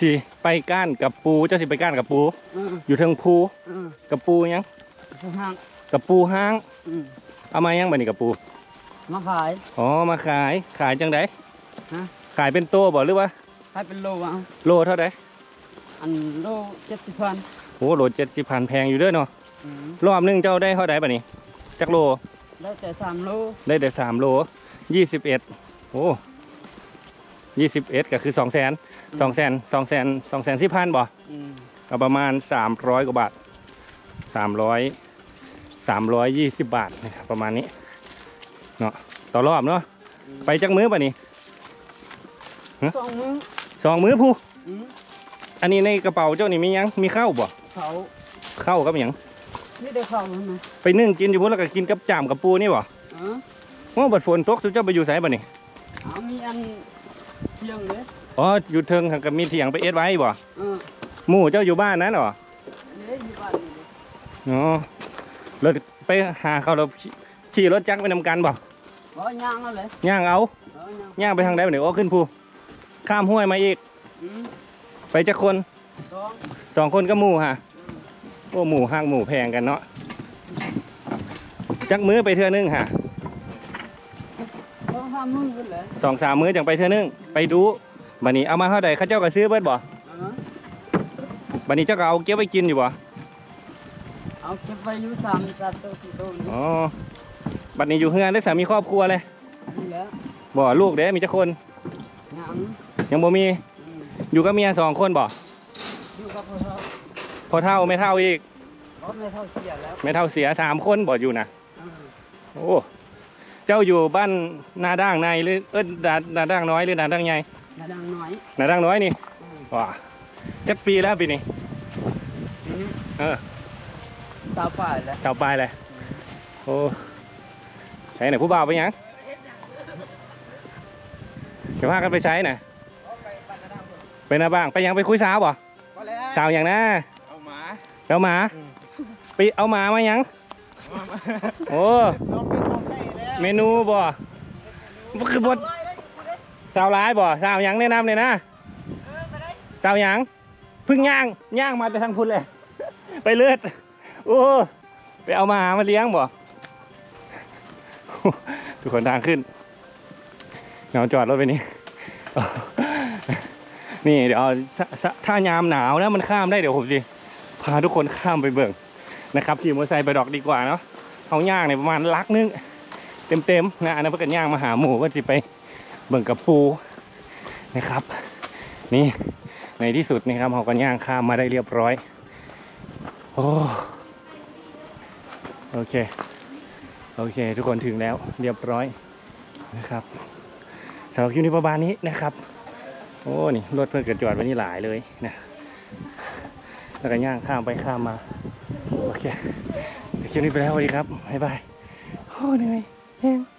สิไปก้านกับปูเจ้าสิไปก้านกับปู อืมอยู่เทิงภูอืมกับปูหยังผู้ห้างกับปูห้าง อืมเอามายังบัดนี้กับปู มาขาย อ๋อมาขายขายจังไดฮะ ขายเป็นโตบ่หรือว่าขายเป็นโลเอาโลเท่าไดอันโลเจ็ดสิบพันโอ้โลเจ็ดสิบพันแพงอยู่เด้อเนาะอืมรอบหนึงเจ้าได้เท่าไดบัดนี้จักโลได้แต่สามโลได้แต่สามโลยี่สิบเอ็ดโอ้ ยี่สิบเอ็ดก็คือสองแสนสองแสนสองแสนสองแสนสิบพันบ่อืมก็ประมาณสามร้อยกว่าบาทสามร้อยสามร้อยยี่สิบบาทนะครับประมาณนี้เนาะต่อรอบเนาะไปจักมื้อป่ะนี่สองมือสองมื้อผู้อืมอันนี้ในกระเป๋าเจ้านี่มีหยังมีข้าวบ่เขาข้าวกับหยังไม่ได้เข้าแล้วนะไปนึ่งกินอยู่พุ่นแล้วก็กินกับจามกับปูนี่บ่เออว่าบัดฝนตกสุเจ้าไปอยู่ไสบ่นี่เอามีอัน เพียงเลยอ๋ออยู่เทิงหั่นก็มีเถียงไปเอ็ดไว้บ่เออหมู่เจ้าอยู่บ้านนั้นเหรอนี่อยู่บ้านนี่เลยอ๋อรถไปหาเขาแล้วขี่ขี่รถจักรไปนำกันบ่บ่ย่างเอาเลยย่างเอาเออย่างย่างไปทางใดบ่นี่โอ้ขึ้นภูข้ามห้วยมาอีก อืมไปจักคนสองสองคนก็หมู่ฮะอืมโอ้หมู่ห้างหมู่แพงกันเนาะจักมื้อไปเทื่อนึงฮะ สองห้ามือกันเลยสองสามมื้อจังไปเทื่อนึงไปดูบัดนี้เอามาเท่าใดเข้าเจ้าก็ซื้อเบิดบ่เออบัดนี้เจ้าก็เอาเก็บไว้กินอยู่บ่เอาเก็บไว้อยู่สามจัดตัวสี่ตัวนี่อ๋อบัดนี้อยู่เฮือนได้สามีครอบครัวเลยนี่แหละบ่ลูกเด้มีจักคนย่างยังบ่มีอืมอยู่กับเมียสองคนบ่อยู่กับพ่อเฒ่าพอเท่าไม่เท่าอีกรถไม่เท่าเสียแล้วไม่เท่าเสียสามคนบ่อยู่นะเออโอ้ เจ้าอยู่บ้านนาด่างในหรือเอ้ยนานาด่างน้อยหรือนาด่างใหญ่นาดังน้อยนาด่างน้อยนี่อืมว้าจักปีแล้วปีนี้ทีนี้เออตาป่ายแล้วชาวปลายเลยโอ้ใช้ไหนผู้บ่าวไปยังจะพากันไปใช้น่ะไปหน้าบ้างไปยังไปคุยสาวบ่ก็แล้วสาวอย่างน่ะเอาหมาแล้วหมาอืมไปเอาหมามายังโอ้น้อง เมนูบ่บ่คือบดสาวร้ายบ่สาวหยังแนะนำเลยนะสาวหยังเพึ่งย่างย่างมาแต่ทางพุ่นเลย ไปเลือดโอ้ไปเอามาหามาเลี้ยงบ่ทุกคนทางขึ้นเงาจอดรถไปนี่นี่เดี๋ยวเอาถ้ายามหนาวนะมันข้ามได้เดี๋ยวผมสิพาทุกคนข้ามไปเบิ่งนะครับขี่มอเตอร์ไซค์ไปดอกดีกว่าเนาะเอาย่างเนี่ยประมาณลักนึง เต็มๆนะอันนั้นเพื่อนย่างมาหาหมูก็จะไปเบิ่งกับปูนะครับ นี่ในที่สุดนะครับเราก็ย่างข้ามมาได้เรียบร้อยโอ้โอเคโอเค ทุกคนถึงแล้วเรียบร้อยนะครับสำหรับคลิปนี้ประมาณนี้นะครับ โอ้นี่รถเพื่อนเกิดจอดไว้นี่หลายเลยนะแล้วก็ย่างข้ามไปข้ามมา โอเคคลิปนี้ไปแล้วสวัสดีครับบ๊ายบายโอ้เหนื่อย แห้ง